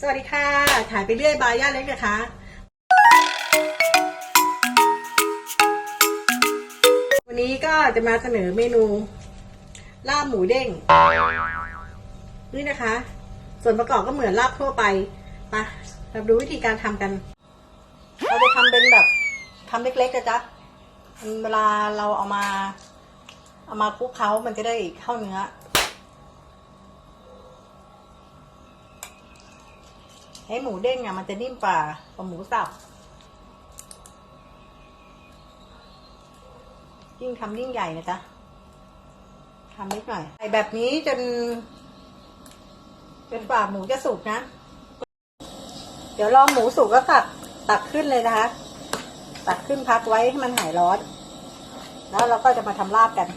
สวัสดีค่ะ ถ่ายไปเรื่อยบายย่าเล็กนะคะ วันนี้ก็จะมาเสนอเมนูลาบหมูเด้ง นี่นะคะ ส่วนประกอบก็เหมือนลาบทั่วไปไปะเราดูวิธีการทำกัน เราจะทำเป็นแบบทำเล็กๆนะจ๊ะเวลาเราเอามา เอามาคลุกเขามันจะได้เข้าเนื้อ ให้หมูเด้งอะมันจะนิ่มกว่ากว่าหมูสับยิ่งทำยิ่งใหญ่นะจ๊ะทำนิดหน่อยใส่แบบนี้จนจนกว่าหมูจะสุกนะ เดี๋ยวรอหมูสุกก็ตักตักขึ้นเลยนะคะ ตักขึ้นพักไว้ให้มันหายร้อน แล้วเราก็จะมาทำลาบกัน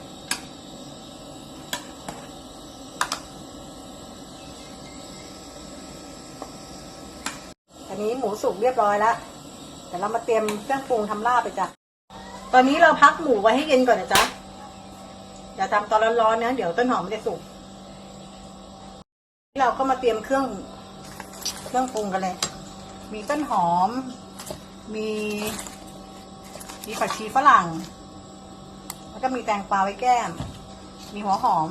นี้หมูสุกเรียบร้อยแล้วเดี๋ยวเรามาเตรียมเครื่องปรุงทำลาบไปจ้ะ ตอนนี้เราพักหมูไว้ให้เย็นก่อนนะจ๊ะอย่าทำตอนร้อนๆนะเดี๋ยวต้นหอมมันจะสุกเราก็มาเตรียมเครื่องเครื่องปรุงกันเลย มีต้นหอม มีมีผักชีฝรั่ง แล้วก็มีแตงกวาไว้แก้ม มีหัวหอม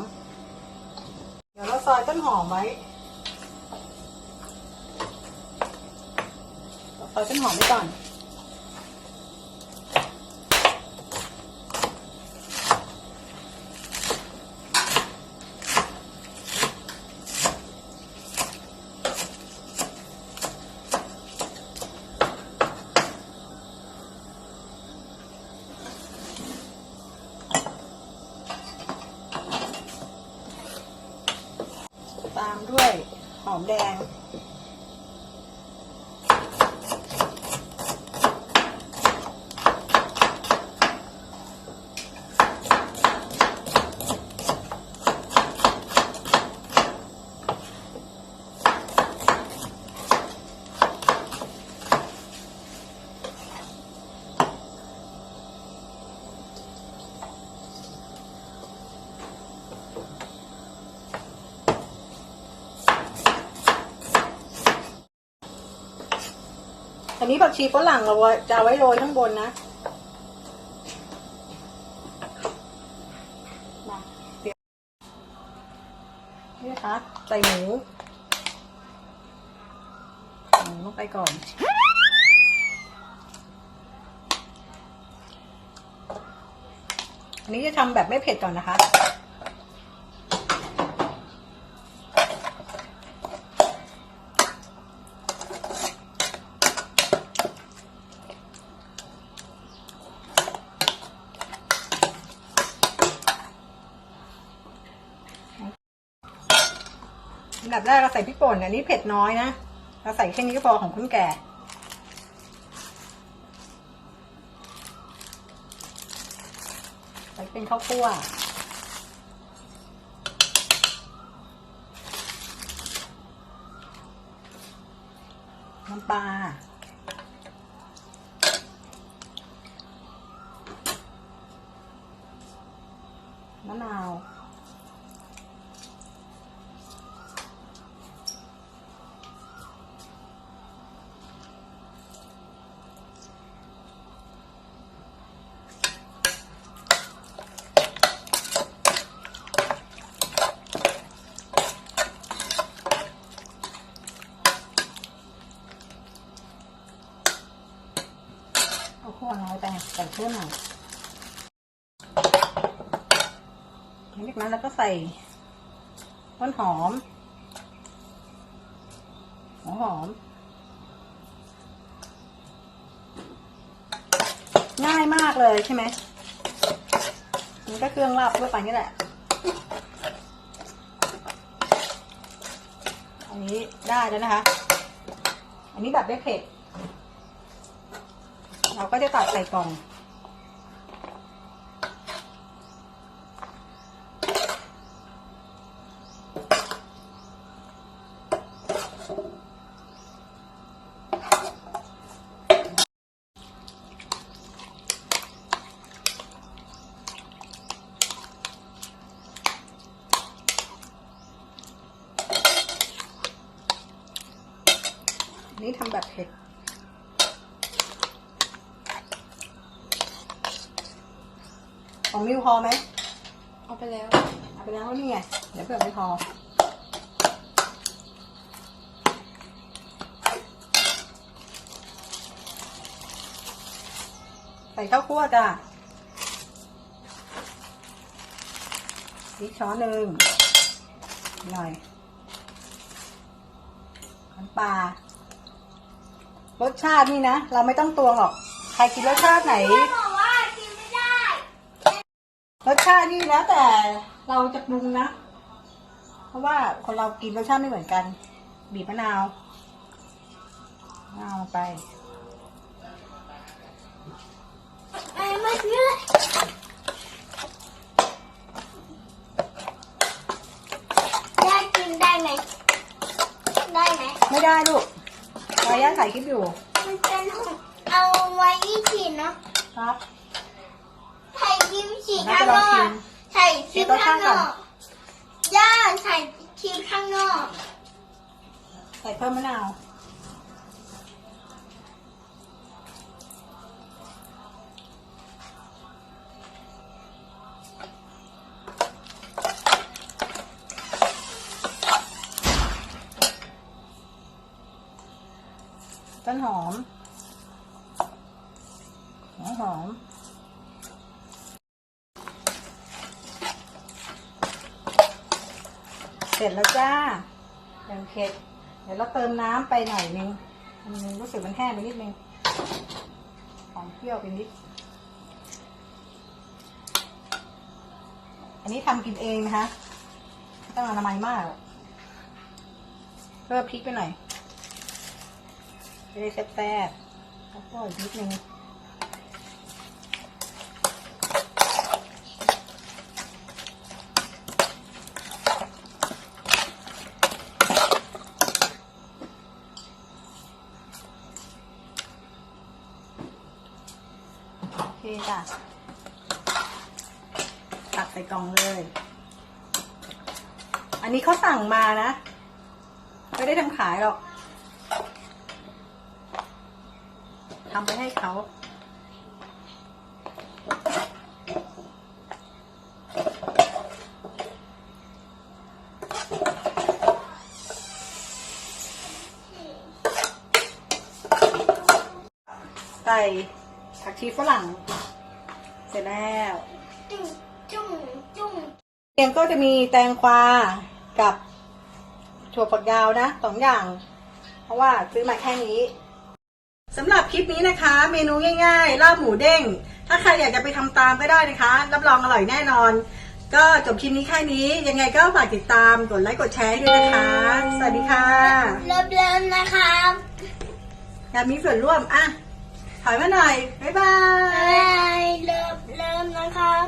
เดี๋ยวเราซอยต้นหอมไว้ ซอยต้นหอมไว้ก่อน ตามด้วยหอมแดง นนี้ผักชีฝรั่งเราจะเอาไว้โรยข้างบนนะนี่นะคะใส่หมูหมูลงไปก่อนอันนี้จะทำแบบไม่เผ็ดก่อนนะคะ อันดับแรกเราใส่พริกป่นอันนี้เผ็ดน้อยนะ เราใส่แค่นี้ก็พอของคุณแก่ใส่เป็นข้าวคั่วน้ำปลามะนาว เอาขั้วน้อย ไปใส่เพิ่มหน่อยหลังจากนั้นเราก็ใส่ต้นหอมหัวหอม ง่ายมากเลยใช่ไหมมันก็เครื่องลาบทั่วไปนี่แหละ อันนี้ได้แล้วนะคะ อันนี้แบบไม่เผ็ดเราก็จะตัดใส่กล่อง นี่ทำแบบเผ็ด ของมิวพอไหม เอาไปแล้ว เอาไปแล้วนี่ไง เดี๋ยวเผื่อไม่พอ ใส่ข้าวคั่วจ้ะพริกช้อนหนึ่งหน่อยน้ำปลา รสชาตินี่นะ เราไม่ต้องตวงหรอก ใครกินรสชาติไหน บอกว่ากินไม่ได้รสชาตินี่แล้วแต่เราจะปรุงนะ เพราะว่าคนเรากินรสชาติไม่เหมือนกัน บีบมะนาวมะนาวลงไปไอ้ไม่เชื่อได้กินได้ไหมได้ไหม ไม่ได้ลูก วาย่าถ่ายคลิปอยู่ มันเป็นของเอาไว้ยี่สิบเนาะครับใส่ครีมฉีดน่าข้างจะนลองอชิกมใส่ครีมเดี๋ยวต้องข้างนข้างก่ออนกย่าใส่ครีมข้างนอก ใส่เพิ่มมะนาว ต้นหอมหัวหอม เสร็จแล้วจ้าแกงเผ็ด เดี๋ยวเราเติมน้ำไปหน่อยนึงมันรู้สึกมันแห้งไปนิดนึงหอมเปรี้ยวไปนิด อันนี้ทำกินเองนะคะ ต้องอนามัยมากหรอกเพิ่มพริกไปหน่อย จะได้แซ่บๆแล้วก็อีกนิดนึงโอเคจ้ะตักใส่กล่องเลย อันนี้เขาสั่งมานะ ไม่ได้ทำขายหรอก ทำไปให้เขา ใส่ผักชีฝรั่ง เสร็จแล้วจุ้งจุ้งจุ้งเรียงก็จะมีแตงกวากับถั่วฝักยาวนะสองอย่าง เพราะว่าซื้อมาแค่นี้ สำหรับคลิปนี้นะคะ เมนูง่ายๆลาบหมูเด้ง ถ้าใครอยากจะไปทำตามก็ได้นะคะ รับรองอร่อยแน่นอน ก็จบคลิปนี้แค่นี้ ยังไงก็ฝากติดตาม กดไลค์กดแชร์ให้ด้วยนะคะ สวัสดีค่ะเริ่มเริ่มนะครับอยากมีส่วนร่วมอะถอยมาหน่อย บ๊ายบาย เริ่มเริ่มนะครับ